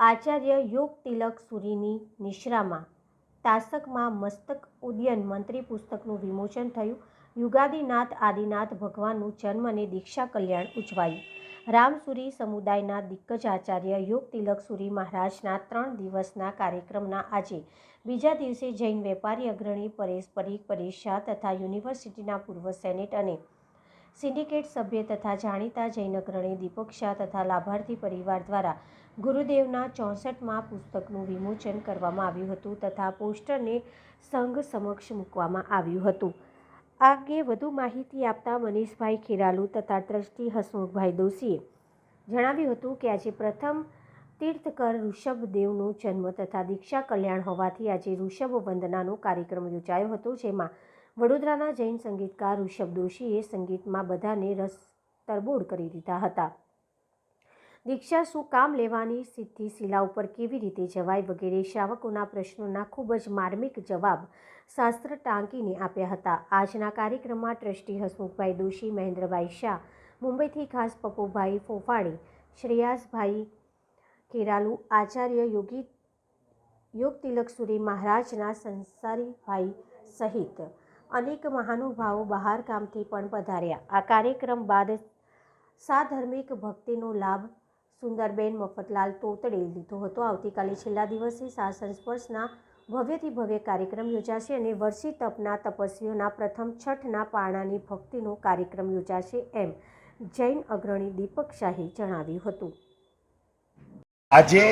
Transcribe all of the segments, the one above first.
આચાર્ય યોગ તિલક સુરીની નિશ્રામાં તાસકમાં મસ્તક ઉદયન મંત્રી પુસ્તકનું વિમોચન થયું. યુગાદિનાથ આદિનાથ ભગવાનનું જન્મ અને દીક્ષા કલ્યાણ ઉજવાયું. રામસુરી સમુદાયના દિગ્ગજ આચાર્ય યોગ તિલક સુરી મહારાજના ત્રણ દિવસના કાર્યક્રમના આજે બીજા દિવસે જૈન વેપારી અગ્રણી પરેશ પરીખ પરેશ શાહ તથા યુનિવર્સિટીના પૂર્વ સેનેટ અને સિન્ડિકેટ સભ્ય તથા જાણીતા જૈન અગ્રણી દીપક શાહ તથા લાભાર્થી પરિવાર દ્વારા ગુરુદેવના ચોસઠમાં પુસ્તકનું વિમોચન કરવામાં આવ્યું હતું તથા પોસ્ટરને સંઘ સમક્ષ મૂકવામાં આવ્યું હતું. આ અંગે વધુ માહિતી આપતા મનીષભાઈ ખેરાલુ તથા ટ્રસ્ટી હસમુખભાઈ દોશીએ જણાવ્યું હતું કે આજે પ્રથમ તીર્થકર ઋષભદેવનો જન્મ તથા દીક્ષા કલ્યાણ હોવાથી આજે ઋષભ વંદનાનો કાર્યક્રમ યોજાયો હતો, જેમાં વડોદરાના જૈન સંગીતકાર ઋષભ દોશીએ સંગીતમાં બધાને રસ તરબોળ કરી દીધા હતા. દીક્ષા, શું કામ લેવાની? સિદ્ધિ શિલા ઉપર કેવી રીતે જવાય? વગેરે શ્રાવકોના પ્રશ્નોના ખૂબ જ માર્મિક જવાબ શાસ્ત્ર ટાંકીને આપ્યા હતા. આજના કાર્યક્રમમાં ટ્રસ્ટી હસમુખભાઈ દોશી, મહેન્દ્રભાઈ શાહ, મુંબઈથી ખાસ પપ્પુભાઈ ફોફાણી, શ્રેયાસભાઈ કેરાલુ, આચાર્ય યોગી, યોગ તિલક સુરી મહારાજના સંસારીભાઈ સહિત અનેક મહાનુભાવો બહાર ગામથી પણ પધાર્યા. આ કાર્યક્રમ બાદ સાધર્મિક ભક્તિનો લાભ સુંદરબેન મફતલાલ તોતડે લીધો હતો. આવતીકાલે છેલ્લા દિવસે શાસન સ્પર્શના ભવ્યથી ભવ્ય કાર્યક્રમ યોજાશે અને વર્ષી તપના તપસ્વીઓના પ્રથમ છઠના પારણાની ભક્તિનો કાર્યક્રમ યોજાશે એમ જૈન અગ્રણી દીપક શાહે જણાવ્યું હતું. આજે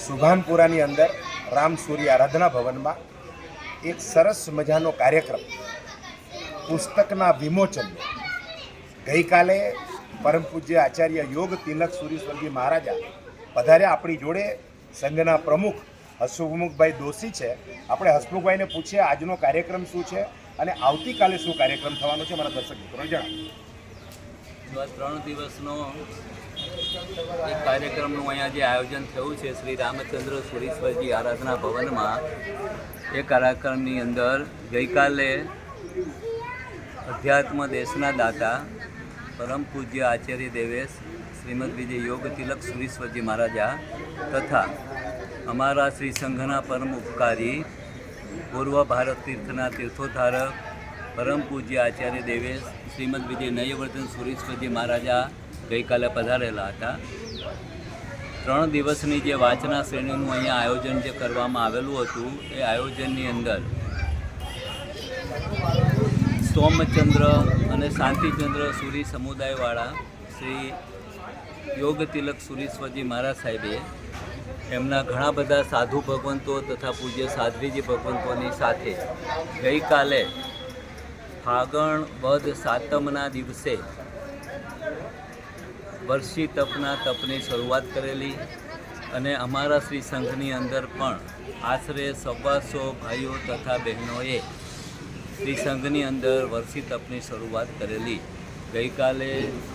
સુભાનપુરાની અંદર રામ સૂર્ય આરાધના ભવનમાં એક સરસ મજાનો કાર્યક્રમ પુસ્તકના વિમોચન ગઈકાલે પરમ પૂજ્ય આચાર્ય યોગ તિલક સૂર્ય સ્વર્ગી મહારાજા. પધાર્યા આપણી જોડે સંઘના પ્રમુખ હસમુખભાઈ દોશી છે. આપણે હસમુખભાઈને પૂછીએ, આજનો કાર્યક્રમ શું છે અને આવતીકાલે શું કાર્યક્રમ થવાનો છે મારા દર્શક મિત્રોને જણાવો. ત્રણ દિવસનો એક કાર્યક્રમનું અહીંયા જે આયોજન થયું છે, શ્રી રામચંદ્ર સુરેશ્વરજી આરાધના ભવનમાં, એ કાર્યક્રમની અંદર ગઈકાલે અધ્યાત્મ દેશના દાતા પરમ પૂજ્ય આચાર્ય દેવેશ, શ્રીમદ વિજય યોગ તિલક સુરીશ્વરજી મહારાજા તથા અમારા શ્રી સંઘના પરમ ઉપકારી પૂર્વ ભારત તીર્થના તીર્થોધારક પરમ પૂજ્ય આચાર્ય દેવેશ, શ્રીમદ વિજય નયવર્ધન સુરીશ્વરજી મહારાજા ગઈકાલે પધારેલા હતા. ત્રણ દિવસની જે વાંચના શ્રેણીનું અહીંયા આયોજન જે કરવામાં આવેલું હતું, એ આયોજનની અંદર સોમચંદ્ર અને શાંતિચંદ્ર સુરી સમુદાયવાળા શ્રી યોગ તિલક સુરીશ્વરજી મહારાજ સાહેબે એમના ઘણા બધા સાધુ ભગવંતો તથા પૂજ્ય સાધ્વીજી ભગવંતોની સાથે ગઈકાલે ફાગણ વધ સાતમના દિવસે વર્ષી તપના તપની શરૂઆત કરેલી અને અમારા શ્રી સંઘની અંદર પણ આશરે સવાસો ભાઈઓ તથા બહેનોએ શ્રી સંઘની અંદર વર્ષી તપની શરૂઆત કરેલી. ગઈકાલે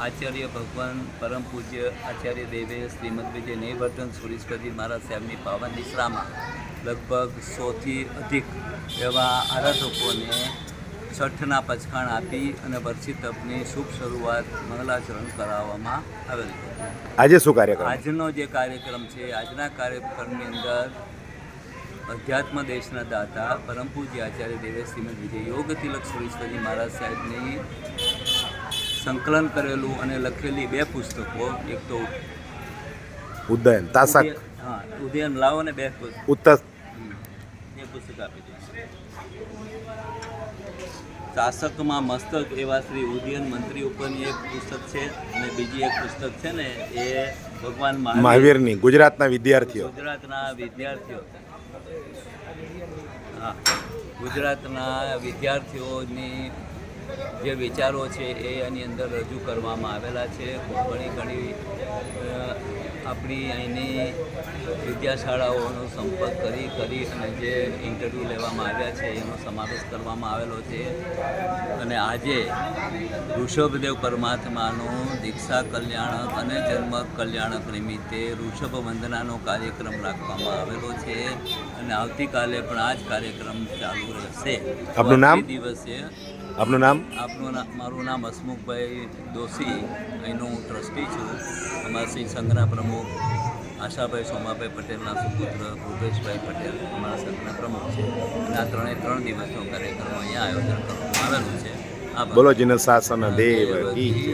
આચાર્ય ભગવાન પરમ પૂજ્ય આચાર્ય દેવે શ્રીમદ વિજય નૈવર્તન સુરેશ્વરજી મહારાજ સાહેબની પાવન નિશ્રામાં લગભગ સોથી અધિક એવા આરાધકોને છઠના પચખાણ આપી અને વર્ષી તપની શુભ શરૂઆત મંગલાચરણ કરાવવામાં આવેલ. આજે શું કાર્યક્રમ? આજનો જે કાર્યક્રમ છે આજના કાર્યક્રમની અંદર અધ્યાત્મ દેશના દાતા પરમ પૂજ્ય આચાર્ય દેવે શ્રીમદ વિજય યોગ તિલક સુરેશ્વરજી મહારાજ સાહેબની સંકલન કરેલું અને લખેલી બે પુસ્તકો એક તો ઉદયન તાસક. હા ઉદયન લાવો ને બે પુસ્તક. ઉત્તર. એ પુસ્તક આપી દઈશ શાસકમાં મસ્તક એવા શ્રી ઉદયન મંત્રી ઉપરની એક પુસ્તક છે અને બીજી એક પુસ્તક છે ને એ ભગવાન મહાવીરની ગુજરાતના વિદ્યાર્થીઓ. ગુજરાતના વિદ્યાર્થીઓ. હા. ગુજરાતના વિદ્યાર્થીઓની જે વિચારો છે એ એની અંદર રજૂ કરવામાં આવેલા છે. ઘણી ઘણી આપણી અહીંની વિદ્યાશાળાઓનો સંપર્ક કરી કરી અને જે ઇન્ટરવ્યૂ લેવામાં આવ્યા છે એનો સમાવેશ કરવામાં આવેલો છે. અને આજે ઋષભદેવ પરમાત્માનું દીક્ષા કલ્યાણક અને જન્મ કલ્યાણક નિમિત્તે ઋષભ વંદનાનો કાર્યક્રમ રાખવામાં આવેલો છે. અને આવતીકાલે પણ આ જ કાર્યક્રમ ચાલુ રહેશે. આપનું નામ? દિવસે આપનું નામ? આપનું મારું નામ હસમુખભાઈ દોશી. અહીંનો હું ટ્રસ્ટી છું. અમારા સિંહ સંઘના પ્રમુખ આશાભાઈ સોમાભાઈ પટેલના સુપુત્ર ભૂપેશભાઈ પટેલ અમારા સંઘના પ્રમુખ છે. અને આ ત્રણે ત્રણ દિવસનો કાર્યક્રમ અહીંયા આયોજન કરવામાં આવેલું છે. બોલો જીન શાસન દેવ.